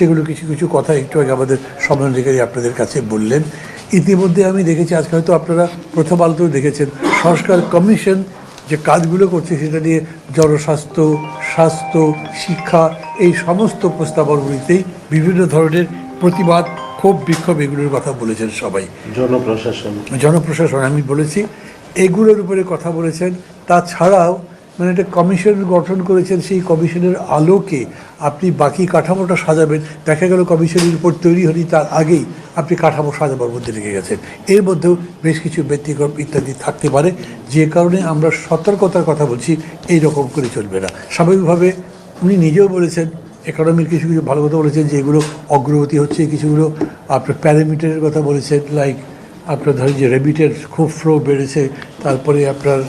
সেগুলো কিছু কিছু কথা একটু আগে আমাদের সমন্বয়কারী আপনাদের কাছে বললেন। ইতিমধ্যে আমি দেখেছি আজকে হয়তো আপনারা প্রথম আলোতেও দেখেছেন সংস্কার কমিশন যে কাজগুলো করছে সেটা নিয়ে জনস্বাস্থ্য স্বাস্থ্য শিক্ষা এই সমস্ত প্রস্তাবনাগুলিতেই বিভিন্ন ধরনের প্রতিবাদ ক্ষোভ বিক্ষোভ এগুলোর কথা বলেছেন সবাই। জনপ্রশাসন। জনপ্রশাসন আমি বলেছি এগুলোর উপরে কথা বলেছেন। তাছাড়াও মানে একটা কমিশন গঠন করেছেন সেই কমিশনের আলোকে আপনি বাকি কাঠামোটা সাজাবেন। দেখা গেল কমিশনের উপর তৈরি হয়নি, তার আগেই আপনি কাঠামো সাজাবার মধ্যে লেগে গেছেন। এর মধ্যেও বেশ কিছু ব্যতিক্রম ইত্যাদি থাকতে পারে। যে কারণে আমরা সতর্কতার কথা বলছি এই রকম করে চলবে না। স্বাভাবিকভাবে উনি নিজেও বলেছেন ইকোনমির কিছু কিছু ভালো কথা বলেছেন যে এগুলো অগ্রগতি হচ্ছে, কিছুগুলো আপনার প্যারামিটারের কথা বলেছেন লাইক আপনার ধরেন যে রেবিটের খুব ফ্লো বেড়েছে, তারপরে আপনার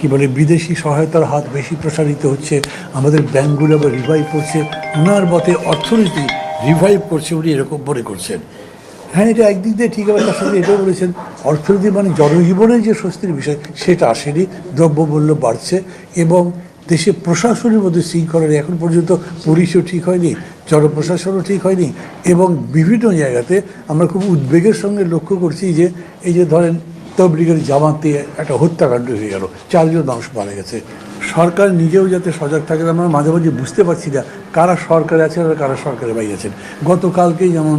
কি বলে বিদেশি সহায়তার হাত বেশি প্রসারিত হচ্ছে, আমাদের ব্যাঙ্কগুলো আবার রিভাইভ করছে ওনার মতে অর্থনীতি রিভাইভ করছে উনি এরকম মনে করছেন। হ্যাঁ এটা একদিক দিয়ে ঠিক আবার তার সাথে এটাও বলেছেন, অর্থনীতি মানে জনজীবনের যে স্বস্তির বিষয়, সেটা আসেনি, দ্রব্যমূল্য বাড়ছে এবং দেশে প্রশাসনের মধ্যে শৃঙ্খলা এখন পর্যন্ত পুলিশও ঠিক হয়নি, জনপ্রশাসনও ঠিক হয়নি এবং বিভিন্ন জায়গাতে আমরা খুব উদ্বেগের সঙ্গে লক্ষ্য করছি যে, এই যে ধরেন তবলিগের জামাতে একটা হত্যাকাণ্ড হয়ে গেল। চারজন মানুষ মারা গেছে। সরকার নিজেও যাতে সজাগ থাকে আমরা মাঝে মাঝে বুঝতে পারছি না কারা সরকারে আছেন আর কারা সরকারে বাইরে আছেন। গতকালকেই যেমন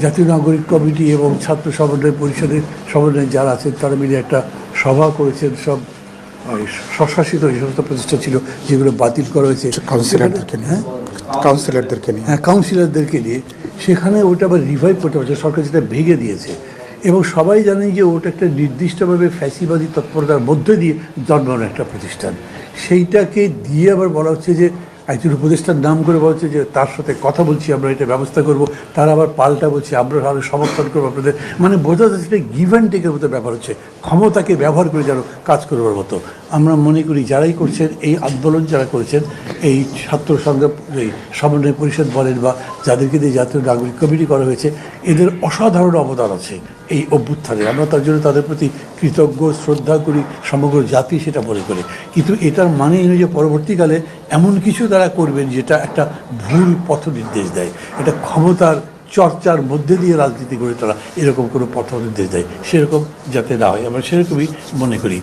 জাতীয় নাগরিক কমিটি এবং ছাত্র সমন্বয় পরিষদের সমন্বয় যারা আছেন তারা মিলে একটা সভা করেছেন। সব স্বশাসিত যে সমস্ত প্রতিষ্ঠান ছিল যেগুলো বাতিল করা হয়েছে। কাউন্সিলরদেরকে নিয়ে। হ্যাঁ? কাউন্সিলরদেরকে নিয়ে। হ্যাঁ কাউন্সিলরদেরকে নিয়ে। সেখানে ওটা আবার রিভাইভ করতে পারছে। সরকার যেটা ভেঙে দিয়েছে। এবং সবাই জানেন যে ওটা একটা নির্দিষ্টভাবে ফ্যাসিবাদী তৎপরতার মধ্যে দিয়ে জন্মানো একটা প্রতিষ্ঠান। সেইটাকে দিয়ে আবার বলা হচ্ছে যে একজন উপদেষ্টার নাম করে বলা হচ্ছে যে তার সাথে কথা বলছি, আমরা এটা ব্যবস্থা করব। তারা আবার পাল্টা বলছি, আমরা আরও সমর্থন করব আপনাদের। মানে বোঝা যাচ্ছে এটা গিভ অ্যান্ড টেকের মতো ব্যাপার হচ্ছে। ক্ষমতাকে ব্যবহার করে যেন কাজ করবার মতো। আমরা মনে করি যারাই করছেন, এই আন্দোলন যারা করেছেন, এই ছাত্র সংগ্রাম এই সমন্বয় পরিষদ বলেন বা যাদেরকে দিয়ে জাতীয় নাগরিক কমিটি করা হয়েছে, এদের অসাধারণ অবদান আছে এই অভ্যুত্থানে। আমরা তার জন্য তাদের প্রতি কৃতজ্ঞ, শ্রদ্ধা করি, সমগ্র জাতি সেটা মনে করে। কিন্তু এটার মানে যে পরবর্তীকালে এমন কিছু তারা করবেন যেটা একটা ভুল পথ নির্দেশ দেয়। এটা ক্ষমতার চর্চার মধ্যে দিয়ে রাজনীতি করে তারা এরকম কোনো পথ নির্দেশ দেয়। সেরকম যাতে না হয়। আমরা সেরকমই মনে করি।